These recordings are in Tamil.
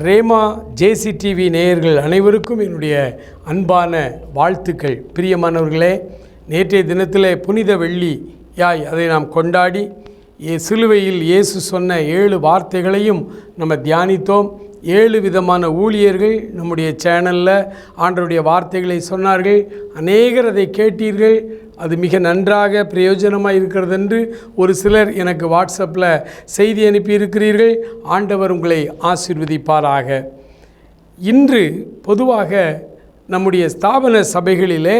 ரேமா ஜேசி டிவி நேயர்கள் அனைவருக்கும் என்னுடைய அன்பான வாழ்த்துக்கள். பிரியமானவர்களே நேற்றைய தினத்தில் புனித வெள்ளி யாய் அதை நாம் கொண்டாடி சிலுவையில் இயேசு சொன்ன ஏழு வார்த்தைகளையும் நம்ம தியானித்தோம். ஏழு விதமான ஊழியர்கள் நம்முடைய சேனலில் ஆண்டவருடைய வார்த்தைகளை சொன்னார்கள். அநேகர் அதை கேட்டீர்கள். அது மிக நன்றாக பிரயோஜனமாக இருக்கிறது என்று ஒரு சிலர் எனக்கு வாட்ஸ்அப்பில் செய்தி அனுப்பியிருக்கிறீர்கள். ஆண்டவர் உங்களை ஆசிர்வதிப்பாராக. இன்று பொதுவாக நம்முடைய ஸ்தாபன சபைகளிலே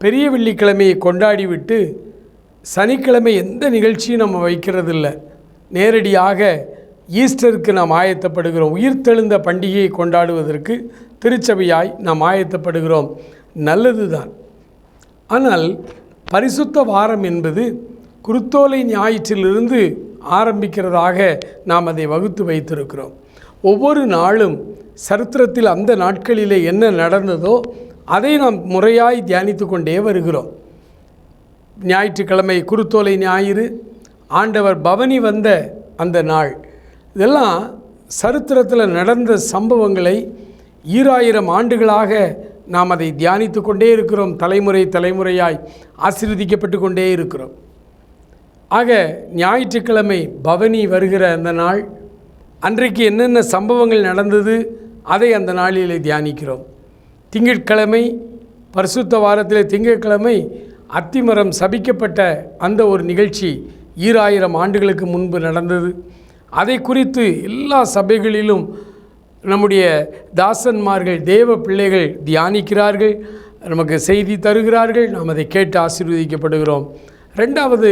பெரிய வெள்ளிக்கிழமையை கொண்டாடிவிட்டு சனிக்கிழமை எந்த நிகழ்ச்சியும் நம்ம வைக்கிறதில்ல. நேரடியாக ஈஸ்டருக்கு நாம் ஆயத்தப்படுகிறோம். உயிர்த்தெழுந்த பண்டிகையை கொண்டாடுவதற்கு திருச்சபையாய் நாம் ஆயத்தப்படுகிறோம். நல்லது தான் ஆனால் பரிசுத்த வாரம் என்பது குருத்தோலை ஞாயிற்றிலிருந்து ஆரம்பிக்கிறதாக நாம் அதை வகுத்து வைத்திருக்கிறோம். ஒவ்வொரு நாளும் சரித்திரத்தில் அந்த நாட்களிலே என்ன நடந்ததோ அதை நாம் முறையாய் தியானித்து கொண்டே வருகிறோம். ஞாயிற்றுக்கிழமை குருத்தோலை ஞாயிறு ஆண்டவர் பவனி வந்த அந்த நாள். இதெல்லாம் சரித்திரத்தில் நடந்த சம்பவங்களை ஈராயிரம் ஆண்டுகளாக நாம் அதை தியானித்து கொண்டே இருக்கிறோம். தலைமுறை தலைமுறையாய் ஆசீர்வதிக்கப்பட்டு கொண்டே இருக்கிறோம். ஆக ஞாயிற்றுக்கிழமை பவனி வருகிற அந்த நாள் அன்றைக்கு என்னென்ன சம்பவங்கள் நடந்தது அதை அந்த நாளிலே தியானிக்கிறோம். திங்கட்கிழமை பரிசுத்த வாரத்தில் திங்கட்கிழமை அத்திமரம் சபிக்கப்பட்ட அந்த ஒரு நிகழ்ச்சி ஈராயிரம் ஆண்டுகளுக்கு முன்பு நடந்தது. அதை குறித்து எல்லா சபைகளிலும் நம்முடைய தாசன்மார்கள் தேவ பிள்ளைகள் தியானிக்கிறார்கள் நமக்கு செய்தி தருகிறார்கள் நாம் அதை கேட்டு ஆசீர்வதிக்கப்படுகிறோம். ரெண்டாவது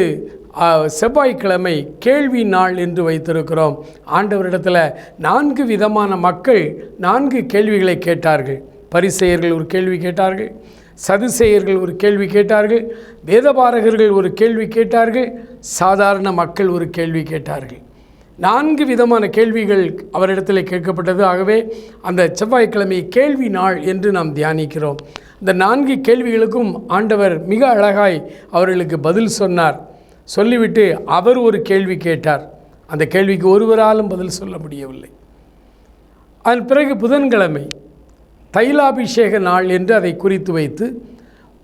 செவ்வாய்க்கிழமை கேள்வி நாள் என்று வைத்திருக்கிறோம். ஆண்டவரிடத்தில் நான்கு விதமான மக்கள் நான்கு கேள்விகளை கேட்டார்கள். பரிசெயர்கள் ஒரு கேள்வி கேட்டார்கள் சதுசெயர்கள் ஒரு கேள்வி கேட்டார்கள் வேதபாரகர்கள் ஒரு கேள்வி கேட்டார்கள் சாதாரண மக்கள் ஒரு கேள்வி கேட்டார்கள். நான்கு விதமான கேள்விகள் அவரிடத்தில் கேட்கப்பட்டது. ஆகவே அந்த செவ்வாய்க்கிழமை கேள்வி நாள் என்று நாம் தியானிக்கிறோம். இந்த நான்கு கேள்விகளுக்கும் ஆண்டவர் மிக அழகாய் அவர்களுக்கு பதில் சொன்னார். சொல்லிவிட்டு அவர் ஒரு கேள்வி கேட்டார். அந்த கேள்விக்கு ஒருவராலும் பதில் சொல்ல முடியவில்லை. அதன் பிறகு புதன்கிழமை தைலாபிஷேக நாள் என்று அதை குறித்து வைத்து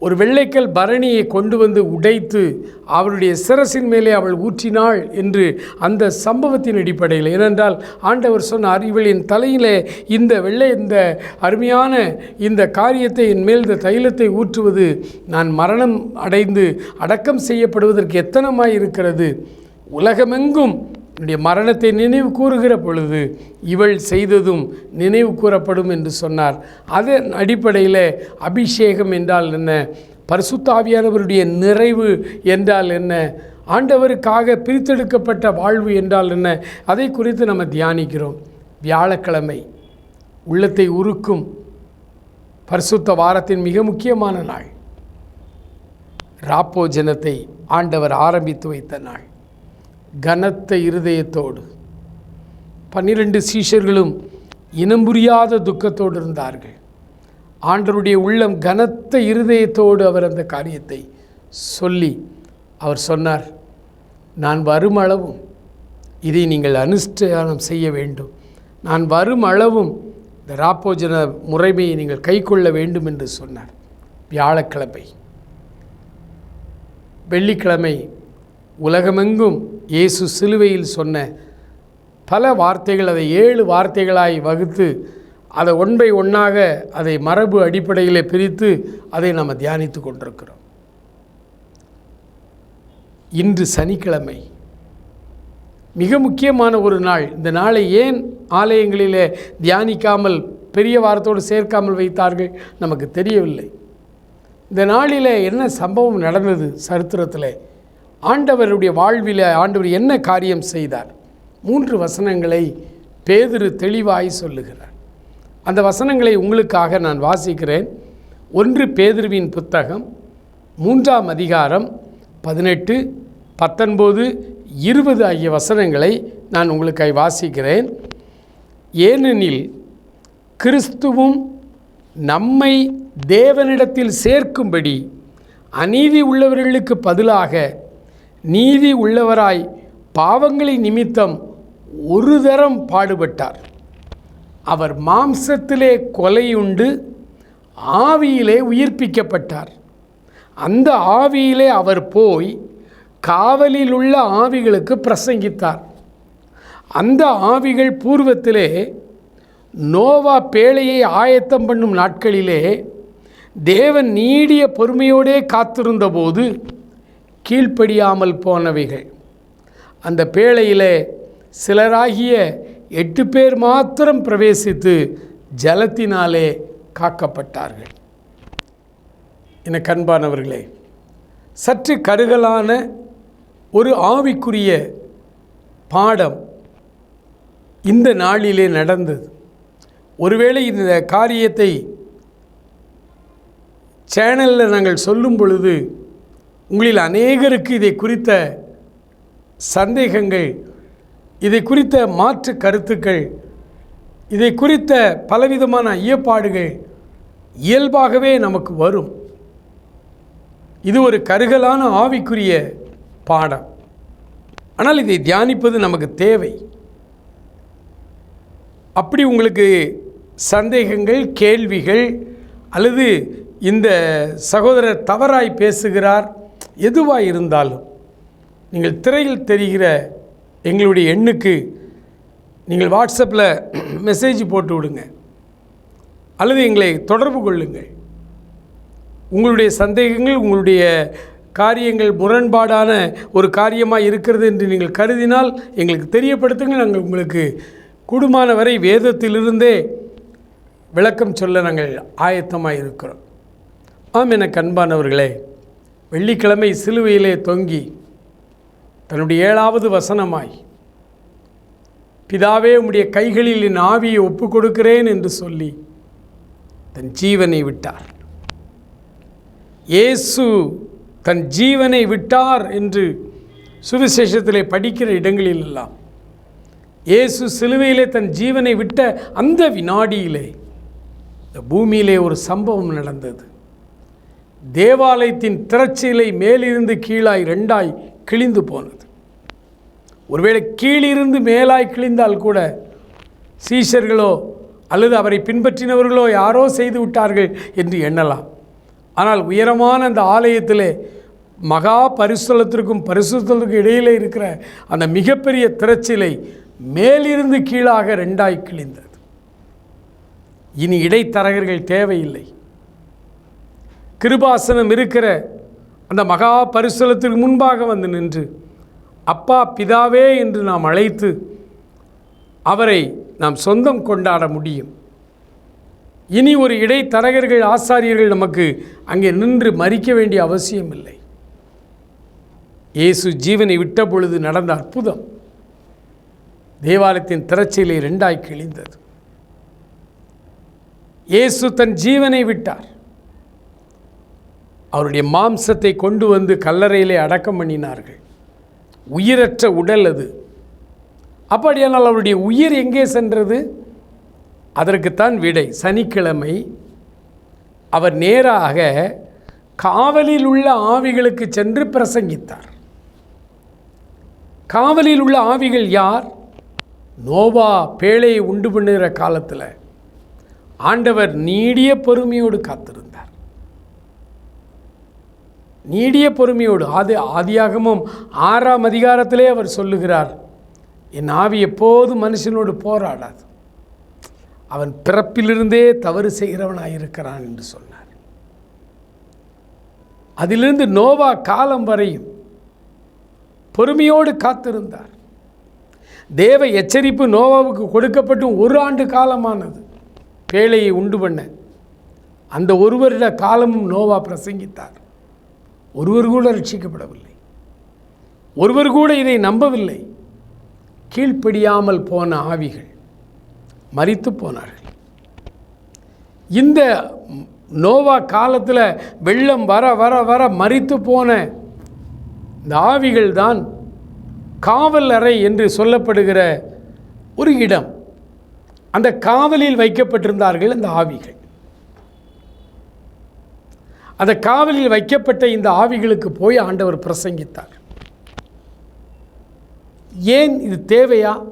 ஒரு வெள்ளைக்கல் பரணியை கொண்டு வந்து உடைத்து அவருடைய சிரசின் மேலே அவள் ஊற்றினாள் என்று அந்த சம்பவத்தின் அடிப்படையில். ஏனென்றால் ஆண்டவர் சொன்னார் இவளின் தலையிலே இந்த வெள்ளை இந்த அருமையான இந்த காரியத்தை என் மேல் இந்த தைலத்தை ஊற்றுவது நான் மரணம் அடைந்து அடக்கம் செய்யப்படுவதற்கு எத்தனமாய் இருக்கிறது? உலகமெங்கும் என்னுடைய மரணத்தை நினைவு கூறுகிற பொழுது இவள் செய்ததும் நினைவு கூறப்படும் என்று சொன்னார். அதன் அடிப்படையில் அபிஷேகம் என்றால் என்ன? பரிசுத்தாவியானவருடைய நிறைவு என்றால் என்ன? ஆண்டவருக்காக பிரித்தெடுக்கப்பட்ட வாழ்வு என்றால் என்ன? அதை குறித்து நம்ம தியானிக்கிறோம். வியாழக்கிழமை உள்ளத்தை உருக்கும் பரிசுத்த வாரத்தின் மிக முக்கியமான நாள். ராப்போஜனத்தை ஆண்டவர் ஆரம்பித்து வைத்த நாள். கனத்த இருதயத்தோடு. பன்னிரண்டு சீஷர்களும் இனம் புரியாத துக்கத்தோடு இருந்தார்கள். ஆண்டவருடைய உள்ளம் கனத்த இருதயத்தோடு அவர் அந்த காரியத்தை சொல்லி அவர் சொன்னார் நான் வரும் அளவும் இதை நீங்கள் அனுஷ்டானம் செய்ய வேண்டும். நான் வரும் அளவும் இந்த ராப்போஜன முறைமையை நீங்கள் கைக்கொள்ள வேண்டும் என்று சொன்னார். வியாழக்கிழமை. வெள்ளிக்கிழமை உலகமெங்கும் இயேசு சிலுவையில் சொன்ன பல வார்த்தைகள் அதை ஏழு வார்த்தைகளாய் வகுத்து அதை ஒன்றை ஒன்றாக அதை மரபு அடிப்படையில் பிரித்து அதை நம்ம தியானித்து கொண்டிருக்கிறோம். இன்று சனிக்கிழமை. மிக முக்கியமான ஒரு நாள். இந்த நாளை ஏன் ஆலயங்களிலே தியானிக்காமல் பெரிய வாரத்தோடு சேர்க்காமல் வைத்தார்கள்? நமக்கு தெரியவில்லை. இந்த நாளில் என்ன சம்பவம் நடந்தது சரித்திரத்தில்? ஆண்டவருடைய வாழ்வில் ஆண்டவர் என்ன காரியம் செய்தார்? மூன்று வசனங்களை பேதுரு தெளிவாய் சொல்லுகிறார். அந்த வசனங்களை உங்களுக்காக நான் வாசிக்கிறேன். ஒன்று பேதுருவின் புத்தகம் மூன்றாம் அதிகாரம் பதினெட்டு பத்தொன்பது இருபது ஆகிய வசனங்களை நான் உங்களுக்காக வாசிக்கிறேன். ஏனெனில் கிறிஸ்துவும் நம்மை தேவனிடத்தில் சேர்க்கும்படி அநீதி உள்ளவர்களுக்கு பதிலாக நீதி உள்ளவராய் பாவங்களை நிமித்தம் ஒரு தரம் பாடுபட்டார். அவர் மாம்சத்திலே கொலையுண்டு ஆவியிலே உயிர்ப்பிக்கப்பட்டார். அந்த ஆவியிலே அவர் போய் காவலில் உள்ள ஆவிகளுக்கு பிரசங்கித்தார். அந்த ஆவிகள் பூர்வத்திலே நோவா பேழையை ஆயத்தம் பண்ணும் நாட்களிலே தேவன் நீடிய பொறுமையோடே காத்திருந்தபோது கீழ்ப்படியாமல் போனவைகள். அந்த பேழையில் சிலராகிய எட்டு பேர் மாத்திரம் பிரவேசித்து ஜலத்தினாலே காக்கப்பட்டார்கள். என கண்பானவர்களே சற்று கருகலான ஒரு ஆவிக்குரிய பாடம் இந்த நாளிலே நடந்தது. ஒருவேளை இந்த காரியத்தை சேனலில் நாங்கள் சொல்லும் பொழுது உங்களில் அநேகருக்கு இதை குறித்த சந்தேகங்கள் இதை குறித்த மாற்று கருத்துக்கள் இதை குறித்த பலவிதமான ஐயப்பாடுகள் இயல்பாகவே நமக்கு வரும். இது ஒரு கருகலான ஆவிக்குரிய பாடம். ஆனால் இதை தியானிப்பது நமக்கு தேவை. அப்படி உங்களுக்கு சந்தேகங்கள் கேள்விகள் அல்லது இந்த சகோதரர் தவறாய் பேசுகிறார் எதுவாக இருந்தாலும் நீங்கள் திரையில் தெரிகிற எங்களுடைய எண்ணுக்கு நீங்கள் வாட்ஸ்அப்பில் மெசேஜ் போட்டு விடுங்க. அல்லது எங்களை தொடர்பு கொள்ளுங்கள். உங்களுடைய சந்தேகங்கள் உங்களுடைய காரியங்கள் முரண்பாடான ஒரு காரியமாக இருக்கிறது என்று நீங்கள் கருதினால் எங்களுக்கு தெரியப்படுத்துங்கள். நாங்கள் உங்களுக்கு கூடுமான வரை வேதத்திலிருந்தே விளக்கம் சொல்ல நாங்கள் ஆயத்தமாக இருக்கிறோம் ஆம் என கண்பானவர்களே வெள்ளிக்கிழமை சிலுவையிலே தொங்கி தன்னுடைய ஏழாவது வசனமாய் பிதாவே உம்முடைய கைகளில் என் ஆவியை ஒப்பு கொடுக்கிறேன் என்று சொல்லி தன் ஜீவனை விட்டார். இயேசு தன் ஜீவனை விட்டார் என்று சுவிசேஷத்திலே படிக்கிற இடங்களில் எல்லாம் இயேசு சிலுவையிலே தன் ஜீவனை விட்ட அந்த வினாடியிலே இந்த பூமியிலே ஒரு சம்பவம் நடந்தது. தேவாலயத்தின் திரச்சிலை மேலிருந்து கீழாய் ரெண்டாய் கிழிந்து போனது. ஒருவேளை கீழிருந்து மேலாய் கிழிந்தால் கூட சீஷர்களோ அல்லது அவரை பின்பற்றினவர்களோ யாரோ செய்து விட்டார்கள் என்று எண்ணலாம். ஆனால் உயரமான அந்த ஆலயத்திலே மகா பரிசுலத்திற்கும் பரிசுத்தலத்திற்கும் இடையிலே இருக்கிற அந்த மிகப்பெரிய திரச்சிலை மேலிருந்து கீழாக ரெண்டாய் கிழிந்தது. இனி இடைத்தரகர்கள் தேவையில்லை. கிருபாசனம் இருக்கிற அந்த மகா பரிசலத்திற்கு முன்பாக வந்து நின்று அப்பா பிதாவே என்று நாம் அழைத்து அவரை நாம் சொந்தம் கொண்டாட முடியும். இனி ஒரு இடைத்தரகர்கள் ஆசாரியர்கள் நமக்கு அங்கே நின்று மறிக்க வேண்டிய அவசியம் இல்லை இயேசு ஜீவனை விட்ட பொழுது நடந்த அற்புதம் தேவாலயத்தின் திரச்சிலை ரெண்டாய் கிழிந்தது. இயேசு தன் ஜீவனை விட்டார். அவருடைய மாம்சத்தை கொண்டு வந்து கல்லறையிலே அடக்கம் பண்ணினார்கள். உயிரற்ற உடல் அது. அப்படியானால் அவருடைய உயிர் எங்கே சென்றது? அதற்குத்தான் விடை. சனிக்கிழமை அவர் நேராக காவலில் உள்ள ஆவிகளுக்கு சென்று பிரசங்கித்தார். காவலில் உள்ள ஆவிகள் யார்? நோவா பேழையை உண்டு பண்ணுகிற காலத்தில். ஆண்டவர் நீடிய பொறுமையோடு காத்திருந்தார். நீடிய பொறுமையோடு ஆதி ஆதியாகமும் ஆறாம் அதிகாரத்திலே அவர் சொல்லுகிறார் என் ஆவி எப்போதும் மனுஷனோடு போராடாது. அவன் பிறப்பிலிருந்தே தவறு செய்கிறவனாக இருக்கிறான் என்று சொன்னார். அதிலிருந்து நோவா காலம் வரையும் பொறுமையோடு காத்திருந்தார். தேவ எச்சரிப்பு நோவாவுக்கு கொடுக்கப்பட்டும் ஒரு ஆண்டு காலமானது. பேழையை உண்டு பண்ண அந்த ஒரு வருட காலமும் நோவா பிரசங்கித்தார். ஒருவர் கூட ரட்சிக்கப்படவில்லை. ஒருவர் கூட இதை நம்பவில்லை. கீழ்ப்படியாமல் போன ஆவிகள் மறித்து போனார்கள். இந்த நோவா காலத்தில் வெள்ளம் வர வர வர மறித்து போன இந்த ஆவிகள் தான் காவல் அறை என்று சொல்லப்படுகிற ஒரு இடம். அந்த காவலில் வைக்கப்பட்டிருந்தார்கள் அந்த ஆவிகள். அந்த காவலில் வைக்கப்பட்ட இந்த ஆவிகளுக்கு போய் ஆண்டவர் பிரசங்கித்தார். ஏன் இது தேவையா?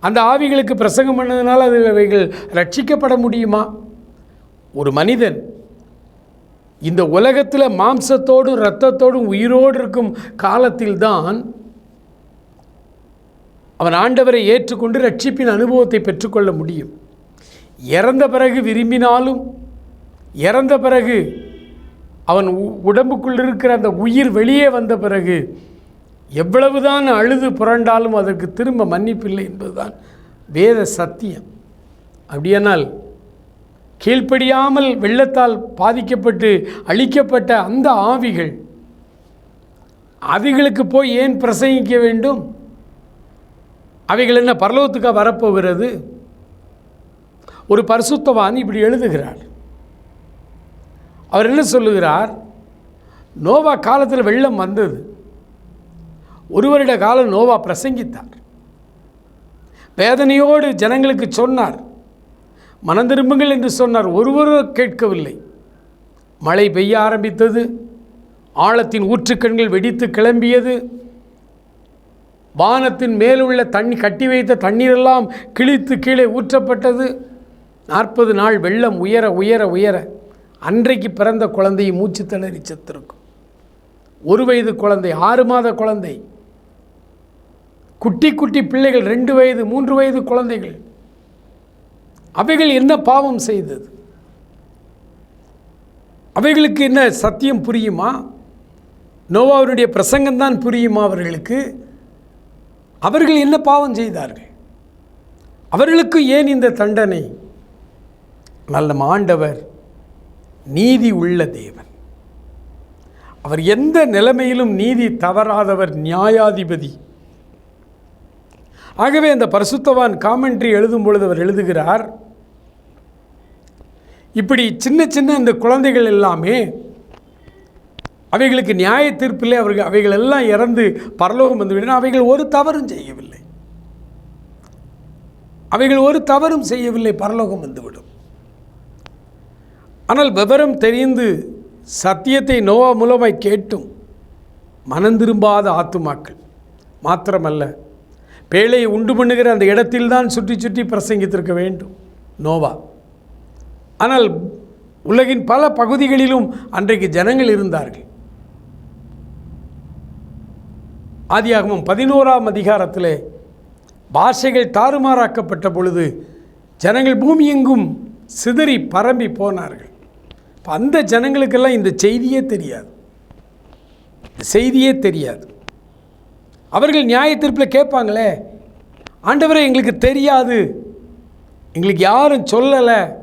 அந்த ஆவிகளுக்கு பிரசங்கம் பண்ணதுனால அது அவைகள் ரட்சிக்கப்பட முடியுமா? ஒரு மனிதன் இந்த உலகத்தில் மாம்சத்தோடும் இரத்தத்தோடும் உயிரோடு இருக்கும் காலத்தில்தான் அவன் ஆண்டவரை ஏற்றுக்கொண்டு ரட்சிப்பின் அனுபவத்தை பெற்றுக்கொள்ள முடியும். இறந்த பிறகு விரும்பினாலும் இறந்த பிறகு அவன் உ- உடம்புக்குள் இருக்கிற அந்த உயிர் வெளியே வந்த பிறகு எவ்வளவுதான் அழுது புரண்டாலும் அதற்கு திரும்ப மன்னிப்பில்லை என்பதுதான் வேத சத்தியம். அப்படியானால் கீழ்ப்படியாமல் வெள்ளத்தால் பாதிக்கப்பட்டு அழிக்கப்பட்ட அந்த ஆவிகள் அவைகளுக்கு போய் ஏன் பிரசங்கிக்க வேண்டும்? அவைகள் என்ன பரலோகத்துக்காக வரப்போகிறது? ஒரு பரிசுத்தவான் இப்படி எழுதுகிறாள் அவர் என்ன சொல்லுகிறார்? நோவா காலத்தில் வெள்ளம் வந்தது. ஒரு வருட காலம் நோவா பிரசங்கித்தார். வேதனையோடு ஜனங்களுக்கு சொன்னார். மனம் திரும்புங்கள் என்று சொன்னார். ஒருவரும் கேட்கவில்லை. மழை பெய்ய ஆரம்பித்தது. ஆழத்தின் ஊற்றுக்கண்கள் வெடித்து கிளம்பியது. வானத்தின் மேலுள்ள தண்ணி கட்டி வைத்த தண்ணீரெல்லாம் கிழித்து கீழே ஊற்றப்பட்டது. நாற்பது நாள் வெள்ளம் உயர உயர உயர அன்றைக்கு பிறந்த குழந்தையை மூச்சு திணறி செத்திருக்கும். ஒரு வயது குழந்தை ஆறு மாத குழந்தை. குட்டி குட்டி பிள்ளைகள் ரெண்டு வயது மூன்று வயது குழந்தைகள். அவைகள் என்ன பாவம் செய்தது? அவைகளுக்கு என்ன சத்தியம் புரியுமா? நோவாவினுடைய பிரசங்கம்தான் புரியுமா அவர்களுக்கு? அவர்கள் என்ன பாவம் செய்தார்கள்? அவர்களுக்கு ஏன் இந்த தண்டனை? நல்ல ஆண்டவர் நீதி உள்ள தேவன். அவர் எந்த நிலைமையிலும் நீதி தவறாதவர் நியாயாதிபதி. ஆகவே அந்த பரிசுத்தவான் காமெண்ட்ரி எழுதும் பொழுது அவர் எழுதுகிறார் இப்படி சின்ன சின்ன இந்த குழந்தைகள் எல்லாமே அவைகளுக்கு நியாய தீர்ப்பிலே அவர்கள் அவைகள் எல்லாம் இறந்து பரலோகம் வந்துவிட்டன அவைகள் ஒரு தவறும் செய்யவில்லை. அவைகள் ஒரு தவறும் செய்யவில்லை பரலோகம் வந்துவிடும் ஆனால் விவரம் தெரிந்து சத்தியத்தை நோவா மூலமாய் கேட்டும் மனம் திரும்பாத ஆத்துமாக்கள். மாத்திரமல்ல பேழையை உண்டு பண்ணுகிற அந்த இடத்தில்தான் சுற்றி சுற்றி பிரசங்கித்திருக்க வேண்டும் நோவா. ஆனால் உலகின் பல பகுதிகளிலும் அன்றைக்கு ஜனங்கள் இருந்தார்கள். ஆதியாகவும் பதினோராம் அதிகாரத்தில் பாஷைகள் தாறுமாறாக்கப்பட்ட பொழுது ஜனங்கள் பூமி எங்கும் சிதறி பரம்பி போனார்கள். இப்போ அந்த ஜனங்களுக்கெல்லாம் இந்த செய்தியே தெரியாது. செய்தியே தெரியாது. அவர்கள் நியாய தீர்ப்பில் கேட்பாங்களே ஆண்டவரே எங்களுக்கு தெரியாது. எங்களுக்கு யாரும் சொல்லலை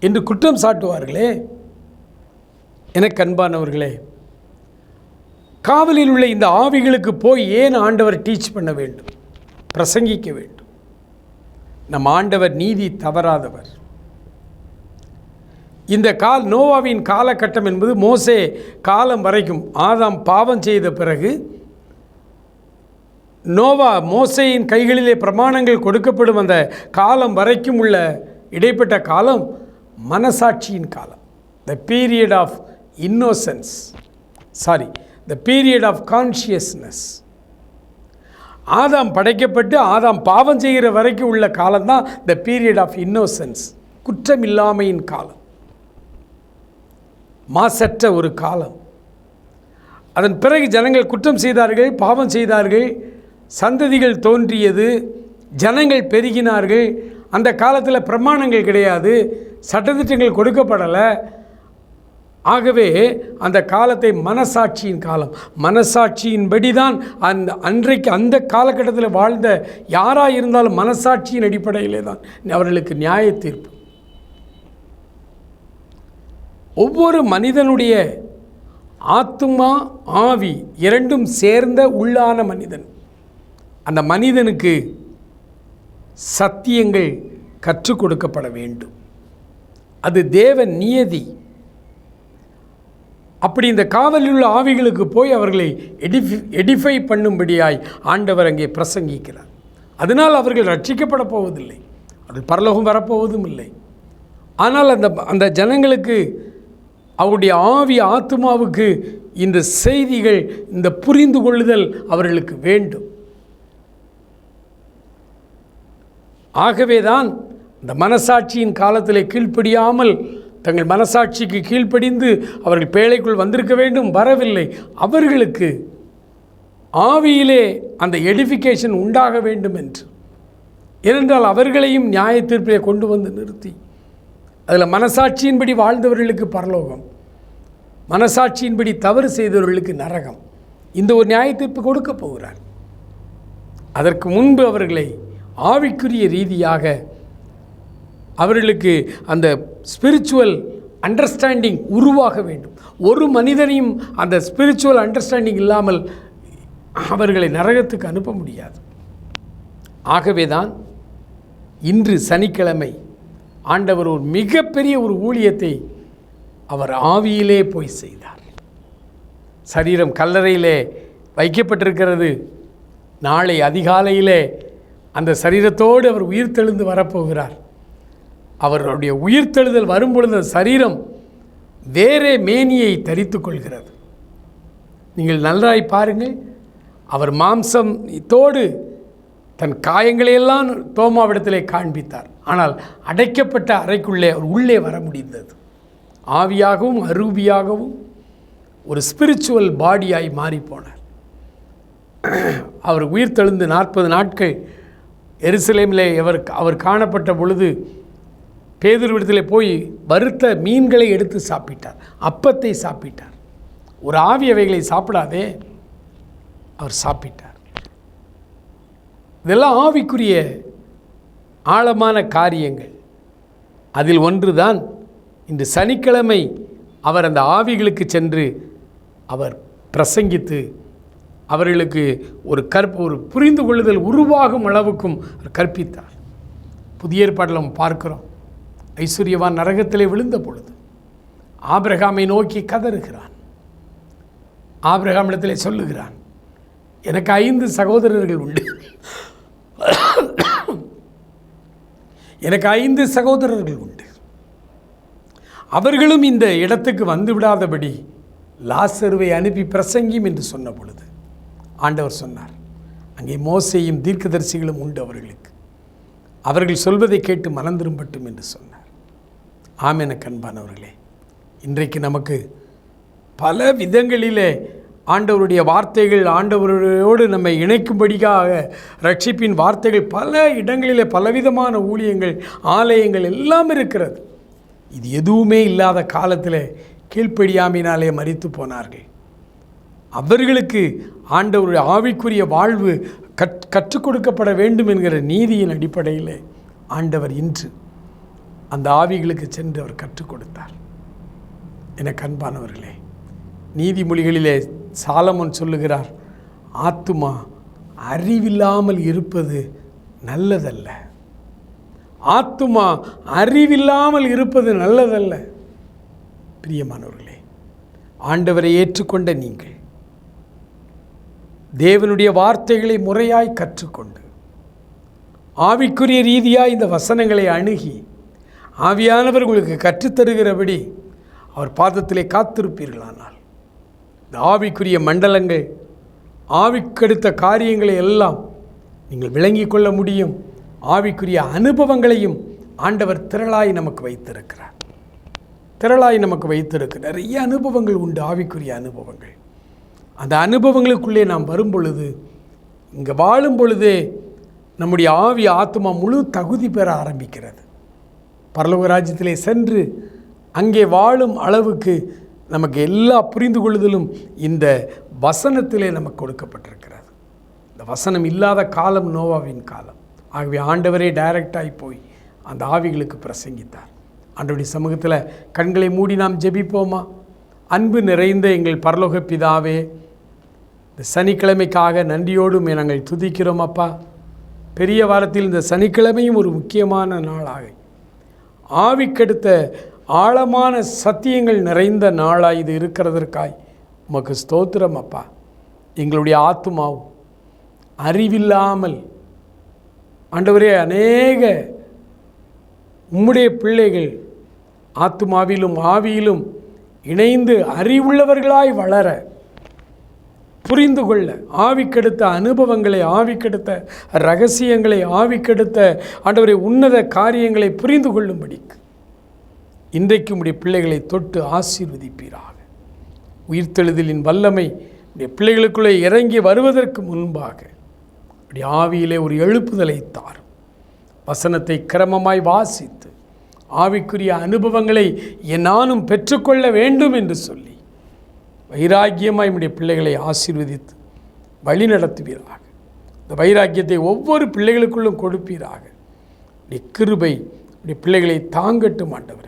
என்று குற்றம் சாட்டுவார்களே. எனக்கு அன்பானவர்களே காவலில் உள்ள இந்த ஆவிகளுக்கு போய் ஏன் ஆண்டவர் டீச் பண்ண வேண்டும்? பிரசங்கிக்க வேண்டும். நம் ஆண்டவர் நீதி தவறாதவர். இந்த கால் நோவாவின் காலகட்டம் என்பது மோசே காலம் வரைக்கும் ஆதாம் பாவம் செய்த பிறகு நோவா மோசையின் கைகளிலே பிரமாணங்கள் கொடுக்கப்படும் அந்த காலம் வரைக்கும் உள்ள இடைப்பட்ட காலம் மனசாட்சியின் காலம். The period of innocence sorry the period of consciousness Adam படைக்கப்பட்டு Adam பாவம் செய்கிற வரைக்கும் உள்ள காலம்தான் த பீரியட் ஆஃப் இன்னோசன்ஸ் குற்றமில்லாமையின் காலம். மாசற்ற ஒரு காலம். அதன் பிறகு ஜனங்கள் குற்றம் செய்தார்கள் பாவம் செய்தார்கள் சந்ததிகள் தோன்றியது ஜனங்கள் பெருகினார்கள். அந்த காலத்தில் பிரமாணங்கள் கிடையாது சட்டத்திட்டங்கள் கொடுக்கப்படலை. ஆகவே அந்த காலத்தை மனசாட்சியின் காலம். மனசாட்சியின்படி தான் அந்த அன்றைக்கு அந்த காலகட்டத்தில் வாழ்ந்த யாராக இருந்தாலும் மனசாட்சியின் அடிப்படையிலே தான் அவர்களுக்கு நியாய தீர்ப்பு ஒவ்வொரு மனிதனுடைய ஆத்துமா ஆவி இரண்டும் சேர்ந்த உள்ளான மனிதன். அந்த மனிதனுக்கு சத்தியங்கள் கற்றுக் கொடுக்கப்பட வேண்டும். அது தேவ நியதி. அப்படி இந்த காவலில் உள்ள ஆவிகளுக்கு போய் அவர்களை எடிஃபி எடிஃபை பண்ணும்படியாய் ஆண்டவர் அங்கே பிரசங்கிக்கிறார். அதனால் அவர்கள் ரட்சிக்கப்பட போவதில்லை. அது பரலோகம் வரப்போவதும் இல்லை ஆனால் அந்த அந்த ஜனங்களுக்கு அவருடைய ஆவி ஆத்மாவுக்கு இந்த செய்திகள் இந்த புரிந்து கொள்ளுதல் அவர்களுக்கு வேண்டும். ஆகவேதான் இந்த மனசாட்சியின் காலத்திலே கீழ்ப்படியாமல் தங்கள் மனசாட்சிக்கு கீழ்ப்படிந்து அவர்கள் பேழைக்குள் வந்திருக்க வேண்டும் வரவில்லை. அவர்களுக்கு ஆவியிலே அந்த எடிஃபிகேஷன் உண்டாக வேண்டும் என்று. ஏனென்றால் அவர்களையும் நியாய தீர்ப்பிலே கொண்டு வந்து நிறுத்தி. அதில் மனசாட்சியின்படி வாழ்ந்தவர்களுக்கு பரலோகம் மனசாட்சியின்படி தவறு செய்தவர்களுக்கு நரகம். இந்த ஒரு நியாய தீர்ப்பு கொடுக்க போகிறார். அதற்கு முன்பு அவர்களை ஆவிக்குரிய ரீதியாக அவர்களுக்கு அந்த ஸ்பிரிச்சுவல் அண்டர்ஸ்டாண்டிங் உருவாக வேண்டும். ஒரு மனிதனையும் அந்த ஸ்பிரிச்சுவல் அண்டர்ஸ்டாண்டிங் இல்லாமல் அவர்களை நரகத்துக்கு அனுப்ப முடியாது. ஆகவே தான் இன்று சனிக்கிழமை ஆண்டவர் ஒரு மிகப்பெரிய ஒரு ஊழியத்தை அவர் ஆவியிலே போய் செய்தார். சரீரம் கல்லறையிலே வைக்கப்பட்டிருக்கிறது. நாளை அதிகாலையிலே அந்த சரீரத்தோடு அவர் உயிர்த்தெழுந்து வரப்போகிறார். அவருடைய உயிர்த்தெழுதல் வரும்பொழுது அந்த சரீரம் வேறே மேனியை தரித்து கொள்கிறது. நீங்கள் நன்றாய் பாருங்கள். அவர் மாம்சம் தோடு தன் காயங்களையெல்லாம் தோமாவிடத்திலே காண்பித்தார். ஆனால் அடைக்கப்பட்ட அறைக்குள்ளே அவர் உள்ளே வர முடிந்தது. ஆவியாகவும் அரூபியாகவும் ஒரு ஸ்பிரிச்சுவல் பாடியாய் மாறிப்போனார். அவர் உயிர்த்தெழுந்து நாற்பது நாட்கள் எருசலேமிலே அவர் அவர் காணப்பட்ட பொழுது பேதுருவிடத்தில் போய் வறுத்த மீன்களை எடுத்து சாப்பிட்டார். அப்பத்தை சாப்பிட்டார். ஒரு ஆவி அவைகளை சாப்பிடாதே அவர் சாப்பிட்டார். இதெல்லாம் ஆவிக்குரிய ஆழமான காரியங்கள். அதில் ஒன்றுதான் இன்று சனிக்கிழமை அவர் அந்த ஆவிகளுக்கு சென்று அவர் பிரசங்கித்து அவர்களுக்கு ஒரு கற்ப ஒரு புரிந்து கொள்ளுதல் உருவாகும் அளவுக்கும் கற்பித்தார். புதிய ஏற்பாட்டில் நம்ம பார்க்கிறோம். ஐஸ்வர்யவான் நரகத்திலே விழுந்த பொழுது ஆபிரகாமை நோக்கி கதறுகிறான். ஆபிரகாமிடத்திலே சொல்லுகிறான் எனக்கு ஐந்து சகோதரர்கள் உண்டு. எனக்கு ஐந்து சகோதரர்கள் உண்டு. அவர்களும் இந்த இடத்துக்கு வந்து விடாதபடி லாசருவை அனுப்பி பிரசங்கியும் என்று சொன்ன பொழுது ஆண்டவர் சொன்னார் அங்கே மோசையும் தீர்க்கதரிசிகளும் உண்டு அவர்களுக்கு. அவர்கள் சொல்வதை கேட்டு மனம் திரும்பட்டும் என்று சொன்னார். ஆமென கண்பானவர்களே இன்றைக்கு நமக்கு பல விதங்களிலே ஆண்டவருடைய வார்த்தைகள் ஆண்டவரோடு நம்மை இணைக்கும்படியாக ரட்சிப்பின் வார்த்தைகள் பல இடங்களில் பலவிதமான ஊழியங்கள் ஆலயங்கள் எல்லாம் இருக்கிறது. இது எதுவுமே இல்லாத காலத்தில் கீழ்ப்படியாமையினாலே மறித்து போனார்கள். அவர்களுக்கு ஆண்டவருடைய ஆவிக்குரிய வாழ்வு கற் கற்றுக் கொடுக்கப்பட வேண்டும் என்கிற நீதியின் அடிப்படையில் ஆண்டவர் இன்று அந்த ஆவிகளுக்கு சென்று அவர் கற்றுக் கொடுத்தார். எனக்கு கண்பானவர்களே நீதிமொழிகளிலே சாலமன் சொல்லுகிறார் ஆத்துமா அறிவில்லாமல் இருப்பது நல்லதல்ல. ஆத்துமா அறிவில்லாமல் இருப்பது நல்லதல்ல. பிரியமானவர்களே ஆண்டவரை ஏற்றுக்கொண்ட நீங்கள் தேவனுடைய வார்த்தைகளை முறையாய் கற்றுக்கொண்டு ஆவிக்குரிய ரீதியாக இந்த வசனங்களை அணுகி ஆவியானவர் உங்களுக்கு கற்றுத்தருகிறபடி அவர் பாதத்திலே காத்திருப்பீர்களானால் ஆவிக்குரிய மண்டலங்கள் ஆவிக்கெடுத்த காரியங்களை எல்லாம் நீங்கள் விளங்கிக் கொள்ள முடியும். ஆவிக்குரிய அனுபவங்களையும் ஆண்டவர் திரளாய் நமக்கு வைத்திருக்கிறார். திரளாய் நமக்கு வைத்திருக்கு நிறைய அனுபவங்கள் உண்டு ஆவிக்குரிய அனுபவங்கள். அந்த அனுபவங்களுக்குள்ளே நாம் வரும் பொழுது இங்கே வாழும் பொழுதே நம்முடைய ஆவி ஆத்மா முழு தகுதி பெற ஆரம்பிக்கிறது. பரலோக ராஜ்யத்திலே சென்று அங்கே வாழும் அளவுக்கு நமக்கு எல்லா புரிந்து கொள்ளுதலும் இந்த வசனத்திலே நமக்கு கொடுக்கப்பட்டிருக்கிறது. இந்த வசனம் இல்லாத காலம் நோவாவின் காலம். ஆகவே ஆண்டவரே டைரக்டாகி போய் அந்த ஆவிகளுக்கு பிரசங்கித்தார். ஆண்டவருடைய சமூகத்தில் கண்களை மூடி நாம் ஜெபிப்போமா? அன்பு நிறைந்த எங்கள் பரலோக பிதாவே இந்த சனிக்கிழமைக்காக நன்றியோடும் நாங்கள் துதிக்கிறோம் அப்பா. பெரிய வாரத்தில் இந்த சனிக்கிழமையும் ஒரு முக்கியமான நாளாக. ஆவிக்கெடுத்த ஆழமான சத்தியங்கள் நிறைந்த நாளாக இது இருக்கிறதற்காய் உமக்கு ஸ்தோத்திரம் அப்பா. எங்களுடைய ஆத்துமாவும் அறிவில்லாமல் ஆண்டவரே அநேக உம்முடைய பிள்ளைகள் ஆத்துமாவிலும் ஆவியிலும் இணைந்து அறிவுள்ளவர்களாய் வளர புரிந்து கொள்ள ஆவிக்கெடுத்த அனுபவங்களை ஆவிக்கெடுத்த ரகசியங்களை ஆவிக்கெடுத்த ஆண்டவரை உன்னத காரியங்களை புரிந்து கொள்ளும்படிக்கு. இன்றைக்கு உடைய பிள்ளைகளை தொட்டு ஆசீர்வதிப்பீராக. உயிர்த்தெழுதலின் வல்லமை உடைய பிள்ளைகளுக்குள்ளே இறங்கி வருவதற்கு முன்பாக அப்படி ஆவியிலே ஒரு எழுப்புதலை தாரும். வசனத்தை கிரமமாய் வாசித்து ஆவிக்குரிய அனுபவங்களை நானும் பெற்றுக்கொள்ள வேண்டும் என்று சொல்லி வைராக்கியமாய் உடைய பிள்ளைகளை ஆசீர்வதித்து வழி நடத்துவீராக இந்த வைராக்கியத்தை ஒவ்வொரு பிள்ளைகளுக்குள்ளும் கொடுப்பீராக. உடைய கிருபை உடைய பிள்ளைகளை தாங்கட்டும் ஆண்டவரே.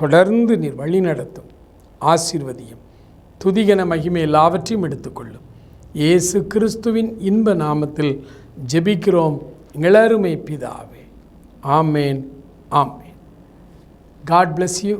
தொடர்ந்து நீர் வழி நடத்தும். ஆசீர்வதியும். துதிகன மகிமை எல்லாவற்றையும் எடுத்துக்கொள்ளும். இயேசு கிறிஸ்துவின் இன்ப நாமத்தில் ஜெபிக்கிறோம். இளருமை பிதாவே. Amen. Amen. God bless you